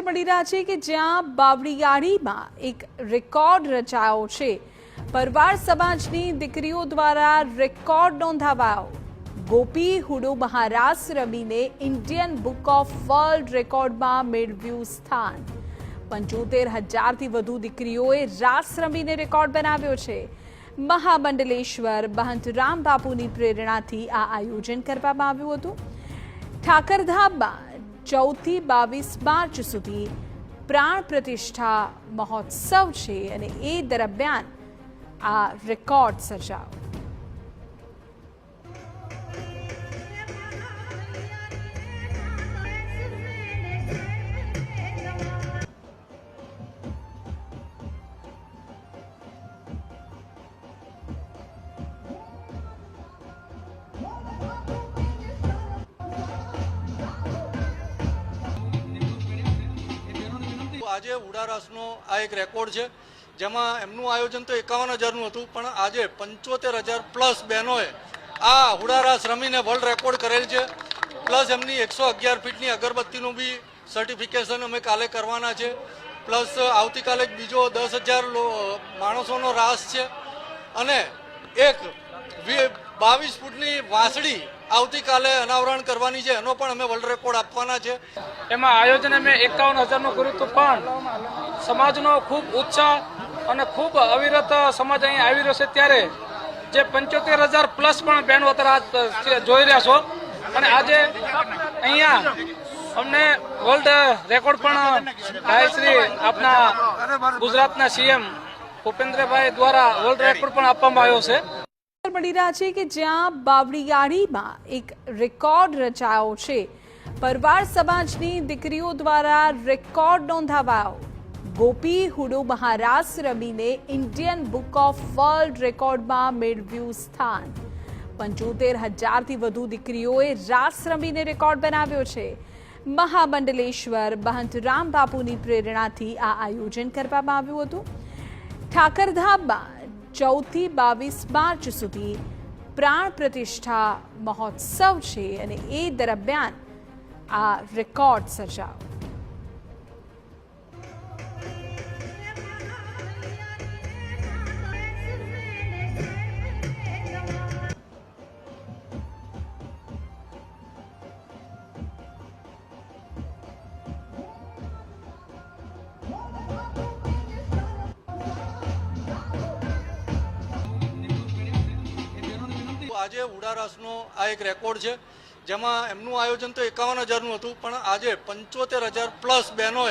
મળી રહ્યા છે કે જ્યાં બાવળીયાળીમાં એક રેકોર્ડ રચાયો છે. પરવાર સમાજની દીકરીઓ દ્વારા રેકોર્ડ નોંધાવાયો. ગોપી હુડો મહારાસ રમીને ઇન્ડિયન બુક ઓફ વર્લ્ડ રેકોર્ડમાં મેળવ્યું સ્થાન. પંચોતેર હજારથી વધુ દીકરીઓએ રાસ રમીને રેકોર્ડ બનાવ્યો છે. મહામંડલેશ્વર મહંત રામ બાપુની પ્રેરણાથી આ આયોજન કરવામાં આવ્યું હતું. ઠાકરધામમાં ચૌદથી બાવીસ માર્ચ સુધી પ્રાણ પ્રતિષ્ઠા મહોત્સવ છે અને એ દરમિયાન આ રેકોર્ડ સર્જાયો. આજે ઉડારાસનો આ એક રેકોર્ડ છે, જેમાં એમનું આયોજન તો એકાવન હજારનું હતું, પણ આજે પંચોતેર હજાર પ્લસ બહેનોએ આ હુડારાસ રમીને વર્લ્ડ રેકોર્ડ કરેલ છે. પ્લસ એમની એકસો અગિયાર ફીટની અગરબત્તીનું બી સર્ટિફિકેશન અમે કાલે કરવાના છે. પ્લસ આવતીકાલે જ બીજો દસ હજાર માણસોનો રાસ છે. અને એક બાવીસ ફૂટની વાંસળી આવતીકાલે અનાવરણ કરવાની છે. એનો પણ અમે વર્લ્ડ રેકોર્ડ આપવાના છે. એમાં આયોજન અમે એકાવન હજારનું કર્યું હતું, પણ સમાજનો ખૂબ ઉત્સાહ અને ખૂબ અવિરત સમાજ અહીં આવી રહ્યો છે ત્યારે જે પંચોતેર હજાર પ્લસ પણ બહેનો અત્યારે જોઈ રહ્યા છો. અને આજે અહીંયા અમને વર્લ્ડ રેકોર્ડ પણ ભાઈ શ્રી આપના ગુજરાતના સીએમ ભૂપેન્દ્રભાઈ દ્વારા વર્લ્ડ રેકોર્ડ પણ આપવામાં આવ્યો છે. મળી રહ્યા છે કે જ્યાં બાવળિયાળીમાં એક રેકોર્ડ રચાયો છે. પરવાર સમાજની દીકરીઓ દ્વારા રેકોર્ડ નોંધાવાયો. ગોપી હુડો મહારાસ રમીને ઇન્ડિયન બુક ઓફ વર્લ્ડ રેકોર્ડમાં મેળવ્યું સ્થાન. પંચોતેર હજારથી વધુ દીકરીઓએ રાસ રમીને રેકોર્ડ બનાવ્યો છે. મહામંડલેશ્વર મહંત રામ બાપુની પ્રેરણાથી આ આયોજન કરવામાં આવ્યું હતું. ઠાકરધામમાં ચૌદથી બાવીસ માર્ચ સુધી પ્રાણ પ્રતિષ્ઠા મહોત્સવ છે અને એ દરમિયાન આ રેકોર્ડ સર્જાયો આજે ઉડારાસનો આ એક રેકોર્ડ છે, જેમાં એમનું આયોજન તો એકાવન હજારનું હતું, પણ આજે પંચોતેર હજાર પ્લસ બહેનોએ